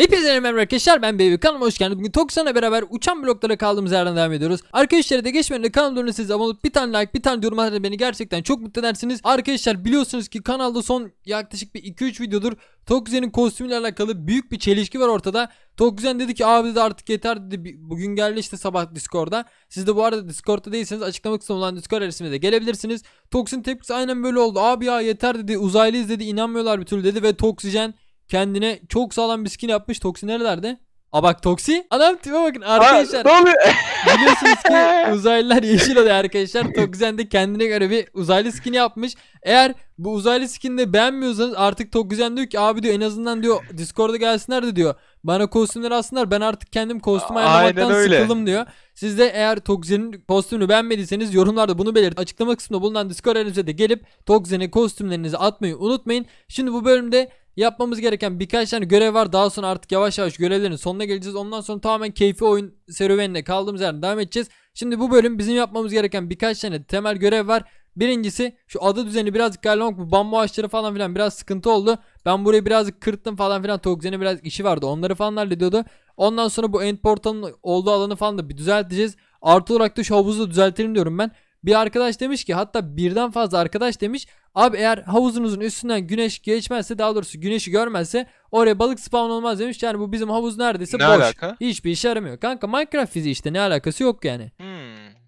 Hepinize merhaba arkadaşlar ben Baby kanalıma hoş geldiniz. Bugün Toksan'la beraber uçan bloklara kaldığımız yerden devam ediyoruz. Arkadaşlar da geçmeden de kanalıma siz abone olup bir tane like bir tane yorum atarak beni gerçekten çok mutlu edersiniz. Arkadaşlar biliyorsunuz ki kanalda son yaklaşık bir 2-3 videodur Tokzen'in kostümüyle alakalı büyük bir çelişki var ortada. Tokzen dedi ki abi dedi artık yeter dedi. Bugün geldi işte sabah Discord'da. Siz de bu arada Discord'da değilseniz açıklama kısmına olan Discord adresime de gelebilirsiniz. Toxin tepkisi aynen böyle oldu. Abi ya yeter dedi. Uzaylıyız dedi. inanmıyorlar bir türlü dedi ve Toxigen kendine çok sağlam bir skin yapmış. Toksi nerelerde? Aa bak Toksi. Adam tipe bakın arkadaşlar. ne oluyor? Biliyorsunuz ki uzaylılar yeşil oluyor arkadaşlar. Tokuzen de kendine göre bir uzaylı skin yapmış. Eğer bu uzaylı skin'i de beğenmiyorsanız artık Tokuzen diyor ki abi diyor en azından diyor Discord'a gelsinler de diyor. Bana kostümler alsınlar ben artık kendim kostüm ayarlamaktan sıkıldım diyor. Siz de eğer Tokuzen'in kostümünü beğenmediyseniz yorumlarda bunu belirtin. Açıklama kısmında bulunan Discord elinize de gelip Tokuzen'e kostümlerinizi atmayı unutmayın. Şimdi bu bölümde yapmamız gereken birkaç tane görev var. Daha sonra artık yavaş yavaş görevlerin sonuna geleceğiz. Ondan sonra tamamen keyfi oyun serüvenine kaldığımız yerden devam edeceğiz. Şimdi bu bölüm bizim yapmamız gereken birkaç tane temel görev var. Birincisi şu ada düzeni birazcık ayarlamak bu bambu ağaçları falan filan biraz sıkıntı oldu. Ben burayı birazcık kırıttım falan filan. Tokzen'e biraz işi vardı. Onları falan hallediyordu. Ondan sonra bu end portalın olduğu alanı falan da bir düzelteceğiz. Artı olarak da şu havuzu düzeltelim diyorum ben. Bir arkadaş demiş ki hatta birden fazla arkadaş demiş. Abi eğer havuzunuzun üstünden güneş geçmezse daha doğrusu güneşi görmezse oraya balık spawn olmaz demiş. Yani bu bizim havuz neredeyse Ne boş. alaka? Hiçbir işe yaramıyor. Kanka Minecraft fiziği işte ne alakası yok yani. Hmm.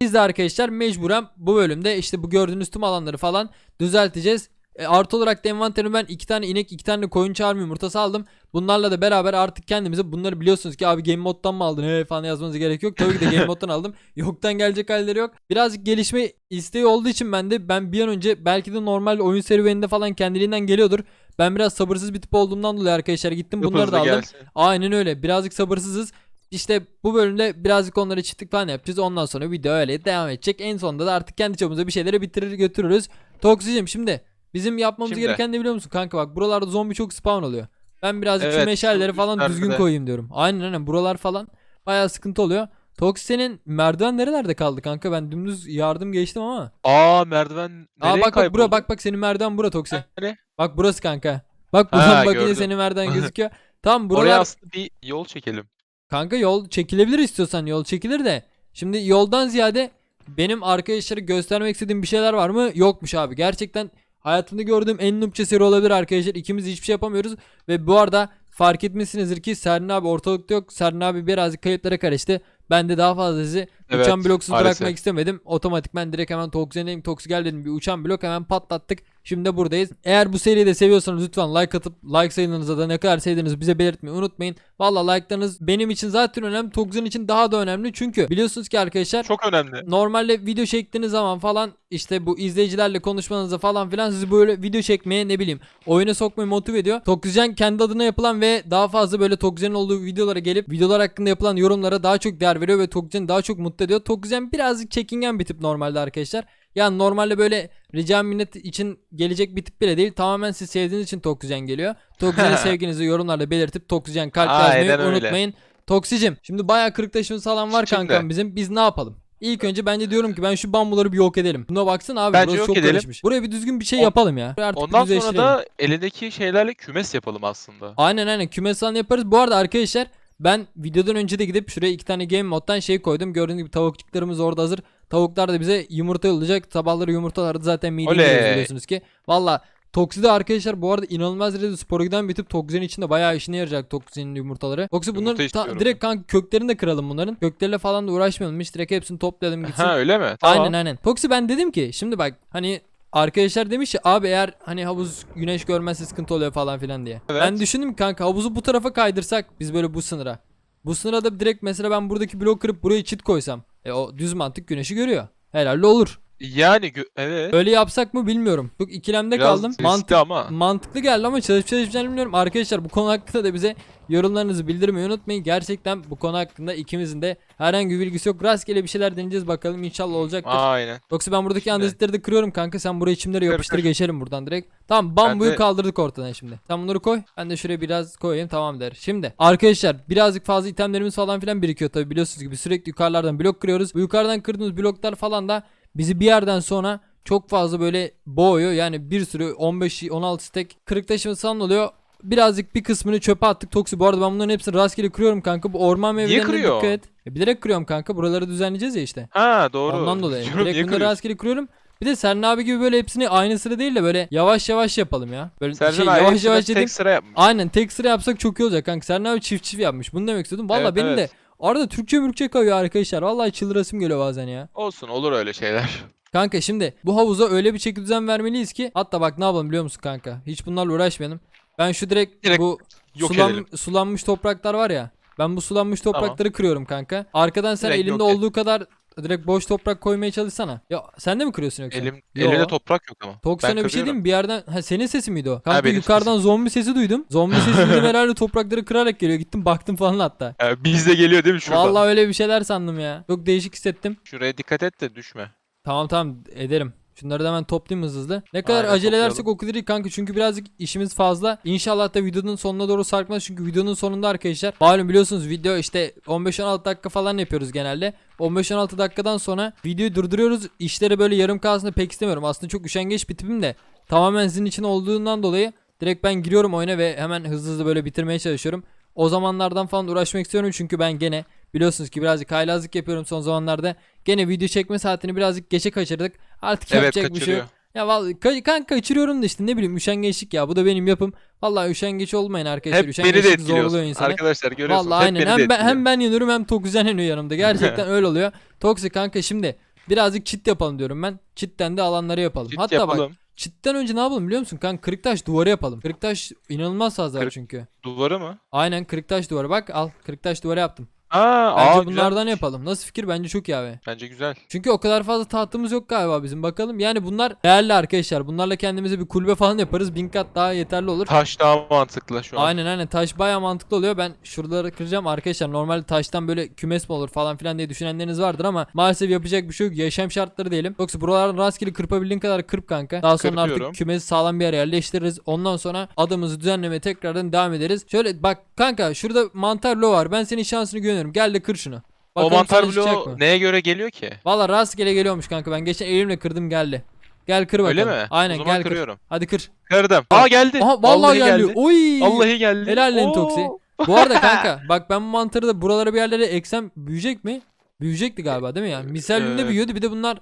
Biz de arkadaşlar mecburen bu bölümde işte bu gördüğünüz tüm alanları falan düzelteceğiz. E, artı olarak da envanterime ben iki tane inek iki tane koyun çağırma yumurtası aldım. Bunlarla da beraber artık kendimize bunları biliyorsunuz ki abi game moddan mı aldın he falan yazmanıza gerek yok. Tabii ki de game moddan aldım. Yoktan gelecek halleri yok. Birazcık gelişme isteği olduğu için ben de ben bir an önce belki de normal oyun serüveninde falan kendiliğinden geliyordur. Ben biraz sabırsız bir tip olduğumdan dolayı arkadaşlar gittim bunları da aldım. gelsin. Aynen öyle. Birazcık sabırsızız. İşte bu bölümde birazcık onları çiftlik falan yapacağız. Ondan sonra video öyle devam edecek. En sonunda da artık kendi çapımızda bir şeyleri bitirir götürürüz. Toksicim şimdi bizim yapmamız Şimdi. gereken ne biliyor musun kanka bak buralarda zombi çok spawn oluyor. Ben birazcık Evet, meşaleleri şu falan üstlerde düzgün koyayım diyorum. Aynen aynen buralar falan bayağı sıkıntı oluyor. Toksi senin merdiven nerelerde kaldı kanka? Ben dümdüz yardım geçtim ama. Aa merdiven Aa nereye bak bak kayboldu? bura bak bak senin merdiven bura Toksi. Hani? Bak burası kanka. Bak Ha, buradan bakınca gördüm. senin merdiven gözüküyor. Tamam buralar Oraya aslında bir yol çekelim. Kanka yol çekilebilir istiyorsan yol çekilir de. Şimdi yoldan ziyade benim arkadaşlara göstermek istediğim bir şeyler var mı? Yokmuş abi. Gerçekten hayatımda gördüğüm en noobça seri olabilir arkadaşlar. İkimiz hiçbir şey yapamıyoruz. Ve bu arada fark etmişsinizdir ki Serrin abi ortalıkta yok. Serrin abi birazcık kayıplara karıştı. Ben de daha fazla sizi Evet, uçan bloksuz maalesef. bırakmak istemedim. Otomatikman direkt hemen Toksi'ne Toksi gel dedim. Bir uçan blok hemen patlattık. Şimdi buradayız. Eğer bu seriyi de seviyorsanız lütfen like atıp like sayınızı da ne kadar sevdiğinizi bize belirtmeyi unutmayın. Valla like'larınız benim için zaten önemli. Toksi'nin için daha da önemli. Çünkü biliyorsunuz ki arkadaşlar Çok önemli. normalde video çektiğiniz zaman falan işte bu izleyicilerle konuşmanızda falan filan sizi böyle video çekmeye ne bileyim oyuna sokmayı motive ediyor. Toksijen kendi adına yapılan ve daha fazla böyle Toksijen'in olduğu videolara gelip videolar hakkında yapılan yorumlara daha çok değer veriyor ve Toksijen'i daha çok mutlu ediyor. Toksijen birazcık çekingen bir tip normalde arkadaşlar. Yani normalde böyle rica minnet için gelecek bir tip bile değil. Tamamen siz sevdiğiniz için Toksijen geliyor. Toksijen'e sevginizi yorumlarla belirtip Toksijen kalp Aynen yazmayı öyle. unutmayın. Toksicim. Şimdi bayağı kırık taşımız falan var Şimdi. kankam bizim. Biz ne yapalım? İlk önce bence diyorum ki ben şu bambuları bir yok edelim. Buna baksana abi Bence burası çok edelim. karışmış. Buraya bir düzgün bir şey On- yapalım ya. Artık Ondan sonra da elindeki şeylerle kümes yapalım aslında. Aynen aynen kümes falan yaparız. Bu arada arkadaşlar ben videodan önce de gidip şuraya iki tane game moddan şey koydum. Gördüğünüz gibi tavukçuklarımız orada hazır. Tavuklar da bize yumurta yollayacak. Sabahları yumurtaları zaten mideye giriyoruz biliyorsunuz ki. Valla Toksi de arkadaşlar bu arada inanılmaz derecede spora giden bir tip Toksi'nin içinde bayağı işine yarayacak Toksi'nin yumurtaları. Toksi bunları ta- istiyorum direkt kanka köklerini de kıralım bunların. Kökleriyle falan da uğraşmayalım. Hiç direkt hepsini toplayalım gitsin. Ha öyle mi? Tamam. Aynen aynen. Toksi ben dedim ki şimdi bak hani arkadaşlar demiş ya abi eğer hani havuz güneş görmezse sıkıntı oluyor falan filan diye. Evet. Ben düşündüm ki kanka havuzu bu tarafa kaydırsak biz böyle bu sınıra. Bu sınıra da direkt mesela ben buradaki blok kırıp buraya çit koysam. E o düz mantık güneşi görüyor. Herhalde olur. Yani evet. Öyle yapsak mı bilmiyorum. Çok ikilemde Biraz kaldım. Mantık, ama. mantıklı geldi ama çalışıp çalışmayacağını bilmiyorum. Arkadaşlar bu konu hakkında da bize yorumlarınızı bildirmeyi unutmayın. Gerçekten bu konu hakkında ikimizin de herhangi bir bilgisi yok. Rastgele bir şeyler deneyeceğiz bakalım inşallah olacaktır. Aynen. Yoksa ben buradaki andezitleri de kırıyorum kanka. Sen buraya çimleri yapıştır kır. geçelim buradan direkt. Tamam bambuyu de- kaldırdık ortadan şimdi. Sen bunları koy. Ben de şuraya biraz koyayım tamam der. Şimdi arkadaşlar birazcık fazla itemlerimiz falan filan birikiyor tabi biliyorsunuz gibi sürekli yukarılardan blok kırıyoruz. Bu yukarıdan kırdığımız bloklar falan da bizi bir yerden sonra çok fazla böyle boğuyor. Yani bir sürü 15 16 stack kırık taşımız falan oluyor. Birazcık bir kısmını çöpe attık Toksi. Bu arada ben bunların hepsini rastgele kırıyorum kanka. Bu orman meyvelerine kırıyor? dikkat et. E, bilerek kırıyorum kanka. Buraları düzenleyeceğiz ya işte. Ha doğru. Ondan dolayı. Diyorum, niye Direkt bunları kırıyorsun? rastgele kırıyorum. Bir de Serna abi gibi böyle hepsini aynı sıra değil de böyle yavaş yavaş yapalım ya. Böyle Sercan şey abi yavaş hepsini yavaş dedim. tek sıra yapmış. Aynen tek sıra yapsak çok iyi olacak kanka. Serna abi çift çift yapmış. Bunu demek istedim. Valla Evet, benim de evet. arada Türkçe mürkçe kayıyor arkadaşlar. Vallahi çıldırasım geliyor bazen ya. Olsun olur öyle şeyler. Kanka şimdi bu havuza öyle bir çeki düzen vermeliyiz ki hatta bak ne yapalım biliyor musun kanka? Hiç bunlarla uğraşmayalım. Ben şu direkt, Direkt bu Yok sulan- edelim. sulanmış topraklar var ya. Ben bu sulanmış toprakları kırıyorum kanka. Arkadan sen Direkt elinde et. olduğu kadar direkt boş toprak koymaya çalışsana. Ya sen de mi kırıyorsun yoksa? Elim Yo. elimde toprak yok ama. Tok sana bir şey diyeyim mi? Bir yerden ha senin sesi miydi o? Kanka benim yukarıdan zombi sesi duydum. Zombi sesi dedim herhalde toprakları kırarak geliyor. Gittim baktım falan hatta. Ha, bizde geliyor değil mi şuradan? Vallahi öyle bir şeyler sandım ya. Çok değişik hissettim. Şuraya dikkat et de düşme. Tamam tamam ederim. Şunları da hemen toplayayım hızlı hızlı. Ne kadar Aynen, acele edersek o kadar iyi kanka çünkü birazcık işimiz fazla. İnşallah da videonun sonuna doğru sarkmaz çünkü videonun sonunda arkadaşlar malum biliyorsunuz video işte 15-16 dakika falan yapıyoruz genelde. 15-16 dakikadan sonra videoyu durduruyoruz. İşleri böyle yarım kalsın pek istemiyorum. Aslında çok üşengeç bir tipim de tamamen sizin için olduğundan dolayı direkt ben giriyorum oyuna ve hemen hızlı hızlı böyle bitirmeye çalışıyorum. O zamanlardan falan uğraşmak istiyorum çünkü ben gene biliyorsunuz ki birazcık haylazlık yapıyorum son zamanlarda. Gene video çekme saatini birazcık geçe kaçırdık. Artık Evet yapacak bir şey kaçırıyor. yok. Ya vallahi ka- kanka kaçırıyorum da işte ne bileyim üşengeçlik ya. Bu da benim yapım. Vallahi üşengeç olmayın arkadaşlar. Hep beni de Üşengeçlik zorluyor insanı. Arkadaşlar görüyorsunuz. Vallahi hep aynen. Hem ben, hem ben yanıyorum hem Toküzen yanıyor yanımda. Gerçekten öyle oluyor. Toksik kanka şimdi birazcık çit yapalım diyorum ben. Çitten de alanları yapalım. Çit Hatta bak yapalım. çitten önce ne yapalım biliyor musun? Kanka kırıktaş duvarı yapalım. Kırıktaş inanılmaz fazla Kırık- çünkü. Duvarı mı? Aynen kırıktaş duvarı bak al kırıktaş duvarı yaptım. Aa, Bence aa bunlardan güzelmiş. yapalım. Nasıl fikir? Bence çok iyi abi. Bence güzel. Çünkü o kadar fazla tahtımız yok galiba bizim. Bakalım. Yani bunlar değerli arkadaşlar. Bunlarla kendimize bir kulübe falan yaparız. Bin kat daha yeterli olur. Taş daha mantıklı şu an. Aynen aynen. Taş baya mantıklı oluyor. Ben şuraları kıracağım arkadaşlar. Normalde taştan böyle kümes mi olur falan filan diye düşünenleriniz vardır ama maalesef yapacak bir şey yok. Yaşam şartları diyelim. Yoksa buralardan rastgele kırpabildiğin kadar kırp kanka. Daha sonra Kırpıyorum. artık kümesi sağlam bir yere yerleştiririz. Ondan sonra adımızı düzenlemeye tekrardan devam ederiz. Şöyle bak kanka şurada mantar lo var. Ben senin şansını güveniyorum. Gel de kır şunu. o Bakalım mantar çıkacak mı? bloğu neye göre geliyor ki? Valla rastgele geliyormuş kanka ben geçen elimle kırdım geldi. Gel kır bakalım. Öyle mi? Aynen o zaman gel kır. kırıyorum. Hadi kır. Kırdım. Aa geldi. Aha vallahi, geldi. Oy. Vallahi geldi. Helal lan. Toksi. Bu arada kanka bak ben bu mantarı da buralara bir yerlere eksem büyüyecek mi? Büyüyecekti galiba değil mi ya? Misalyumda Ee, büyüyordu bir de bunlar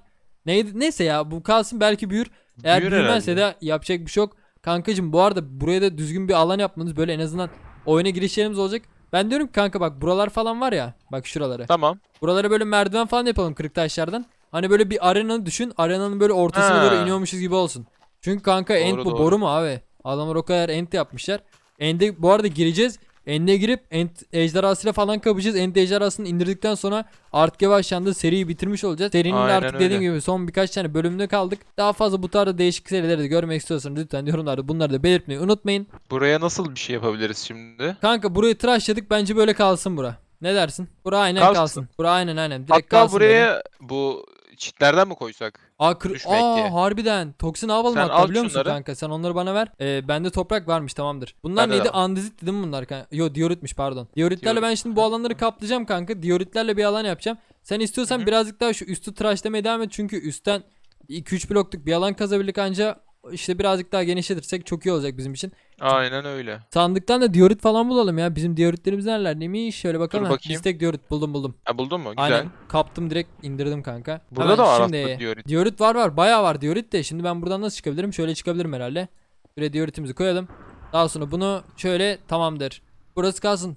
neydi? Neyse ya bu kalsın belki büyür. Eğer Büyür büyümezse herhalde. de yapacak bir şey yok. Kankacım bu arada buraya da düzgün bir alan yapmanız böyle en azından oyuna girişlerimiz olacak. Ben diyorum ki kanka bak buralar falan var ya. Bak şuraları. Tamam. Buralara böyle merdiven falan yapalım kırık taşlardan. Hani böyle bir arenanı düşün. Arenanın böyle ortasına Ha. doğru iniyormuşuz gibi olsun. Çünkü kanka end Doğru, bu doğru. boru mu abi? Adamlar o kadar end yapmışlar. End'e bu arada gireceğiz. End'e girip end ejderhasıyla falan kapacağız. End ejderhasını indirdikten sonra artık yavaştan da seriyi bitirmiş olacağız. Serinin Aynen artık dediğim öyle. gibi son birkaç tane bölümde kaldık. Daha fazla bu tarzda değişik serileri de görmek istiyorsanız lütfen yorumlarda bunları da belirtmeyi unutmayın. Buraya nasıl bir şey yapabiliriz şimdi? Kanka burayı tıraşladık bence böyle kalsın bura. Ne dersin? Bura aynen kalsın. Kalsın. Bura aynen aynen. Direkt Hatta kalsın böyle. buraya bu çitlerden mi koysak? Aa, kır- düşmek Aa diye. harbiden. Toksin ne yapalım Sen hatta al biliyor musun şunları. kanka? Sen onları bana ver. Ee, bende toprak varmış tamamdır. Bunlar Bende de neydi? var. Andezit dedim bunlar kanka. Yo dioritmiş pardon. Dioritlerle Diorit. ben şimdi bu alanları kaplayacağım kanka. Dioritlerle bir alan yapacağım. Sen istiyorsan Hı hı. birazcık daha şu üstü tıraşlamaya devam et. Çünkü üstten 2-3 blokluk bir alan kazabildik anca işte birazcık daha genişletirsek çok iyi olacak bizim için. Aynen öyle. Sandıktan da diorit falan bulalım ya. Bizim dioritlerimiz neredeymiş? Şöyle bakalım. Ha, bakayım. Istek diorit buldum buldum. Ha buldun mu? Güzel. Aynen. Kaptım direkt indirdim kanka. Burada Hemen da var şimdi, diorit. Diorit var var bayağı var diorit de şimdi ben buradan nasıl çıkabilirim? Şöyle çıkabilirim herhalde. Buraya dioritimizi koyalım. Daha sonra bunu şöyle tamamdır. Burası kalsın.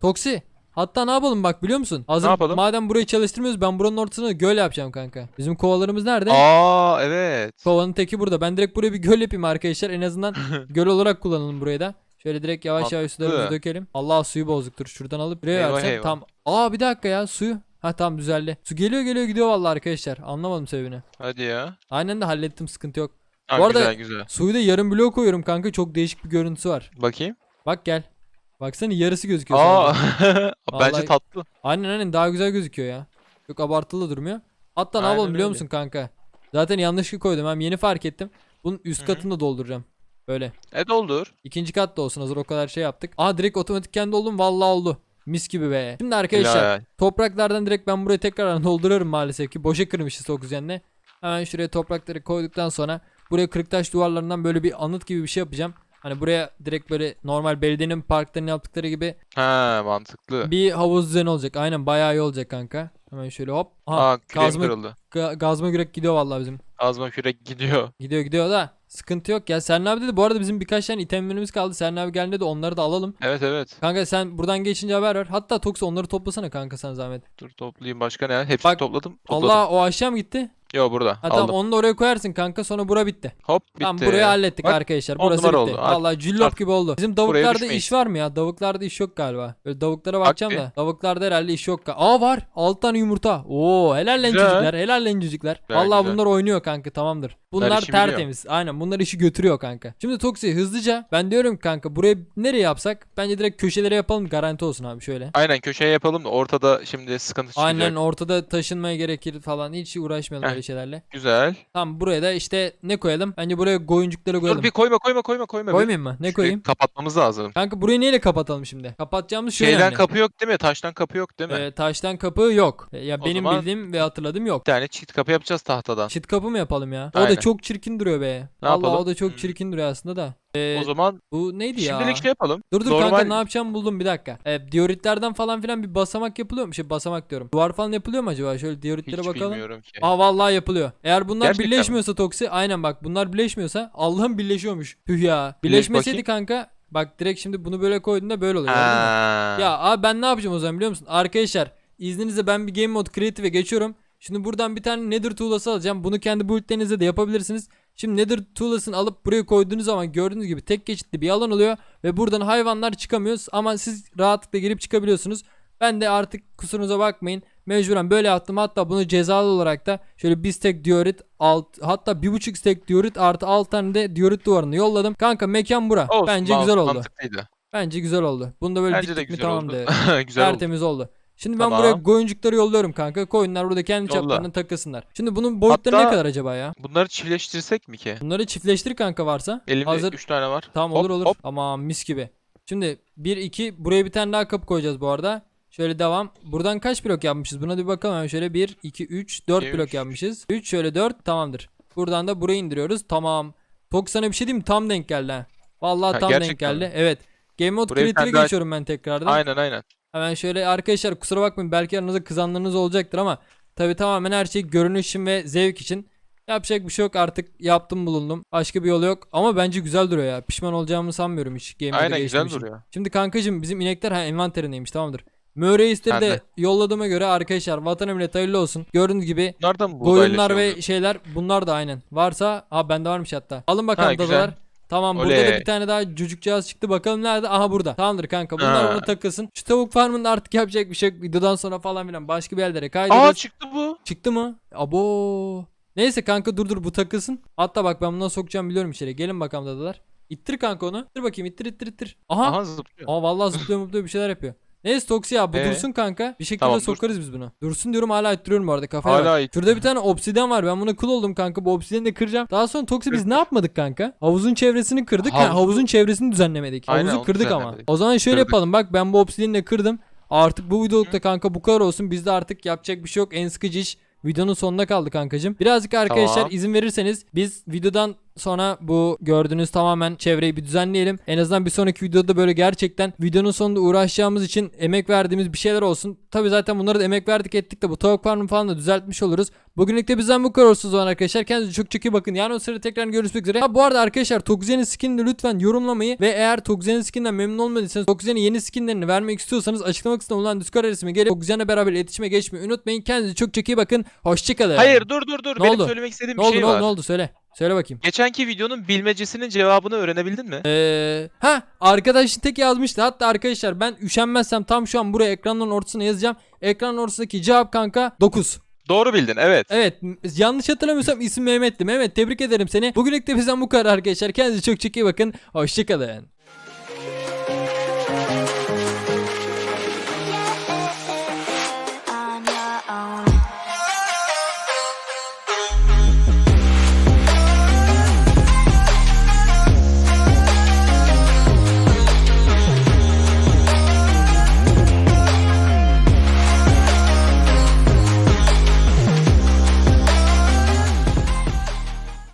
Toksi. Hatta ne yapalım bak biliyor musun? Hazır Ne yapalım? madem burayı çalıştırmıyoruz ben buranın ortasına göl yapacağım kanka. Bizim kovalarımız nerede? Aa evet. Kovanın teki burada. Ben direkt buraya bir göl yapayım arkadaşlar. En azından göl olarak kullanalım burayı da. Şöyle direkt yavaş yavaş sularımızı dökelim. Allah suyu bozduktur. Şuradan alıp buraya Eyvah, versem eyvah. tam. Aa bir dakika ya suyu. Ha tamam düzeldi. Su geliyor geliyor gidiyor vallahi arkadaşlar. Anlamadım sebebini. Hadi ya. Aynen de hallettim sıkıntı yok. Ha, Bu arada- güzel güzel. Suyu da yarım blok koyuyorum kanka. Çok değişik bir görüntüsü var. Bakayım. Bak gel. Baksana yarısı gözüküyor. Aa sadece. bence Vallahi- tatlı. Aynen aynen daha güzel gözüküyor ya. Çok abartılı durmuyor. Hatta ne Aynen yapalım biliyor öyle. musun kanka? Zaten yanlışlıkla koydum. Hem yeni fark ettim. Bunun üst Hı hı. katını da dolduracağım. Böyle. E doldur. İkinci kat da olsun hazır o kadar şey yaptık. Aa direkt otomatik kendi oldum vallahi oldu. Mis gibi be. Şimdi arkadaşlar Helal. topraklardan direkt ben buraya tekrar dolduruyorum maalesef ki. Boşa kırmışız çok üzerine. Hemen şuraya toprakları koyduktan sonra buraya kırıktaş duvarlarından böyle bir anıt gibi bir şey yapacağım. Hani buraya direkt böyle normal belediyenin parklarını yaptıkları gibi Ha mantıklı. bir havuz düzeni olacak. Aynen bayağı iyi olacak kanka. Hemen şöyle hop. Aha, Aa küreğim gazma, kırıldı. ga- gazma gürek gidiyor vallahi bizim. Azma kürek gidiyor. Gidiyor gidiyor da sıkıntı yok ya. Serna abi dedi bu arada bizim birkaç tane itemlerimiz kaldı. Serna abi geldi de onları da alalım. Evet evet. Kanka sen buradan geçince haber ver. Hatta Toks onları toplasana kanka sen zahmet. Dur toplayayım başka ne? Hepsini Bak, topladım. Topladım. Allah o aşağı mı gitti? Yo burada. Ha tamam Aldım. onu da oraya koyarsın kanka sonra bura bitti. Hop bitti. Tamam burayı hallettik Bak, arkadaşlar. on Burası numara bitti. oldu. Artık- Vallahi gibi oldu. Bizim davuklarda düşmeyiz. iş var mı ya? Davuklarda iş yok galiba. Böyle davuklara bakacağım da. Davuklarda herhalde iş yok. ga- Aa var. 6 tane yumurta. Oo helal lan Güzel. Helal lan çocuklar. Güzel, Vallahi güzel. bunlar oynuyor kanka tamamdır. Bunlar işi biliyor. tertemiz. Aynen bunlar işi götürüyor kanka. Şimdi Toksi hızlıca ben diyorum kanka buraya nereye yapsak? Bence direkt köşelere yapalım garanti olsun abi şöyle. Aynen köşeye yapalım da ortada şimdi sıkıntı çıkacak. Aynen ortada taşınmaya gerekir falan. Hiç uğraşmayalım Heh. öyle şeylerle. Güzel. Tamam buraya da işte ne koyalım? Bence buraya goyuncukları koyalım. Dur bir koyma koyma koyma koyma. Koymayayım mı? Ne Şurayı koyayım? Kapatmamız lazım. Kanka burayı neyle kapatalım şimdi? Kapatacağımız şey Şeyden önemli. kapı yok değil mi? Taştan kapı yok değil mi? Ee, taştan kapı yok. Ee, Ya O benim zaman- bildiğim ve hatırladığım yok. Bir tane çift kapı yapacağız tahtadan. Çit kapı mı yapalım ya? O da Aynen. çok çirkin duruyor be. Ne Allah o yapalım? da çok Hmm. çirkin duruyor aslında da. Ee, O zaman bu neydi ya? şimdilik şey yapalım. Dur dur Normal- kanka ne yapacağım buldum bir dakika. Ee, dioritlerden falan filan bir basamak yapılıyor mu? Şey basamak diyorum. Duvar falan yapılıyor mu acaba? Şöyle dioritlere Hiç bakalım. bilmiyorum ki. Aa vallahi yapılıyor. Eğer bunlar Gerçekten mi? birleşmiyorsa Toksi aynen bak bunlar birleşmiyorsa Allah'ım birleşiyormuş. Tüh ya. Birleş Birleşmeseydi bakayım. kanka bak direkt şimdi bunu böyle koyduğunda böyle oluyor. Ya abi ben ne yapacağım o zaman biliyor musun? Arkadaşlar izninizle ben bir Game Mode Creative'e geçiyorum. Şimdi buradan bir tane Nether Tool'ası alacağım. Bunu kendi build'lerinizde de yapabilirsiniz. Şimdi Nether Tool'asını alıp buraya koyduğunuz zaman gördüğünüz gibi tek geçitli bir alan oluyor. Ve buradan hayvanlar çıkamıyoruz. Ama siz rahatlıkla girip çıkabiliyorsunuz. Ben de artık kusurunuza bakmayın. Mecburen böyle yaptım. Hatta bunu cezalı olarak da şöyle bir stack diorit alt hatta bir buçuk stack diorit artı 6 tane de diorit duvarını yolladım. Kanka mekan bura. Olsun, Bence güzel oldu. Mantıklıydı. Bence güzel oldu. Bunu da böyle Bence de diktik mi tamam oldu. de. güzel oldu. Tertemiz oldu. Şimdi ben Tamam. buraya goyuncukları yolluyorum kanka. Koyunlar burada kendi Yolla. çaplarını takılsınlar. Şimdi bunun boyutları ne Hatta- kadar acaba ya? Bunları çiftleştirsek mi ki? Bunları çiftleştir kanka varsa. Elimde Hazır. 3 tane var. Tamam Hop, olur olur. hop. Ama mis gibi. Şimdi 1 2 buraya bir tane daha kapı koyacağız bu arada. Şöyle devam. Buradan kaç blok yapmışız? Buna bir bakalım. Hemen şöyle 1 2 3 4 İki, blok üç. yapmışız. 3 şöyle 4 tamamdır. Buradan da burayı indiriyoruz. Tamam. Tok sana bir şey diyeyim mi? Tam denk geldi ha. Vallahi Ha, tam denk gerçekten geldi. Evet. Game Mode Buraya bir Creative'e tane daha- geçiyorum ben tekrardan. Aynen aynen. Hemen şöyle arkadaşlar kusura bakmayın belki aranızda kızanlarınız olacaktır ama tabi tamamen her şey görünüş için ve zevk için. Yapacak bir şey yok artık yaptım bulundum. Başka bir yol yok ama bence güzel duruyor ya. Pişman olacağımı sanmıyorum hiç game'de Aynen güzel duruyor. Şimdi kankacım bizim inekler ha envanterindeymiş tamamdır. Möreisleri de Bende. yolladığıma göre arkadaşlar vatana millet hayırlı olsun. Gördüğünüz gibi Bunlardan mı Koyunlar ve şeyler bunlar da aynen. Varsa ha bende varmış hatta. Alın bakalım Ha, güzel. Tamam burada da Oley. bir tane daha cücükcağız çıktı. Bakalım nerede? Aha burada. Tamamdır kanka. Bunlar Ha. ona takılsın. Şu tavuk farmında artık yapacak bir şey yok. Videodan sonra falan filan başka bir yerlere Aa kaydederiz. çıktı bu. Çıktı mı? Abo. Neyse kanka dur dur bu takılsın. Hatta bak ben bunu nasıl sokacağım biliyorum içeri. Gelin bakalım dadılar. İttir kanka onu. İttir bakayım ittir ittir ittir. Aha. Aha zıplıyor. Aa vallahi zıplıyor mutluyor bir şeyler yapıyor. Neyse Toksi ya bu Ee? dursun kanka. Bir şekilde Tamam, dur. sokarız biz bunu. Dursun diyorum hala ittiriyorum bu arada kafaya Hala bak. it- Şurada bir tane obsidyen var. Ben buna kul oldum kanka. Bu obsidyeni de kıracağım. Daha sonra Toksi biz ne yapmadık kanka? Havuzun çevresini kırdık. Ha, Havuzu- havuzun çevresini düzenlemedik. Aynen, Havuzu onu kırdık ama. düzenlemedik. O zaman şöyle Kırdık. yapalım. Bak ben bu obsidyeni de kırdım. Artık bu videolukta kanka bu kadar olsun. Bizde artık yapacak bir şey yok. En sıkıcı iş videonun sonuna kaldı kankacım. Birazcık arkadaşlar Tamam. izin verirseniz biz videodan sonra bu gördüğünüz tamamen çevreyi bir düzenleyelim. En azından bir sonraki videoda böyle gerçekten videonun sonunda uğraşacağımız için emek verdiğimiz bir şeyler olsun. Tabi zaten bunları da emek verdik ettik de bu tavuk farmını falan da düzeltmiş oluruz. Bugünlük de bizden bu kadar olsun zaman arkadaşlar. Kendinize çok çok iyi bakın. Yani o sırada tekrar görüşmek üzere. Ha, bu arada arkadaşlar Tokzen'in skinini lütfen yorumlamayı ve eğer Tokzen'in skinden memnun olmadıysanız Tokzen'in yeni skinlerini vermek istiyorsanız açıklama kısmına bulunan Discord adresime gelip Tokzen'le beraber iletişime geçmeyi unutmayın. Kendinize çok çok iyi bakın. Hoşçakalın. Hayır dur dur dur. Ne Benim oldu? söylemek istediğim Ne bir oldu şey ne oldu var. ne oldu söyle. Söyle bakayım. Geçenki videonun bilmecesinin cevabını öğrenebildin mi? Ee, ha arkadaşın tek yazmıştı. Hatta arkadaşlar ben üşenmezsem tam şu an buraya ekranın ortasına yazacağım. Ekranın ortasındaki cevap kanka 9. Doğru bildin evet. Evet yanlış hatırlamıyorsam isim Mehmet'ti. Mehmet tebrik ederim seni. Bugünlük de bizden bu kadar arkadaşlar. Kendinize çok çok iyi bakın. Hoşçakalın.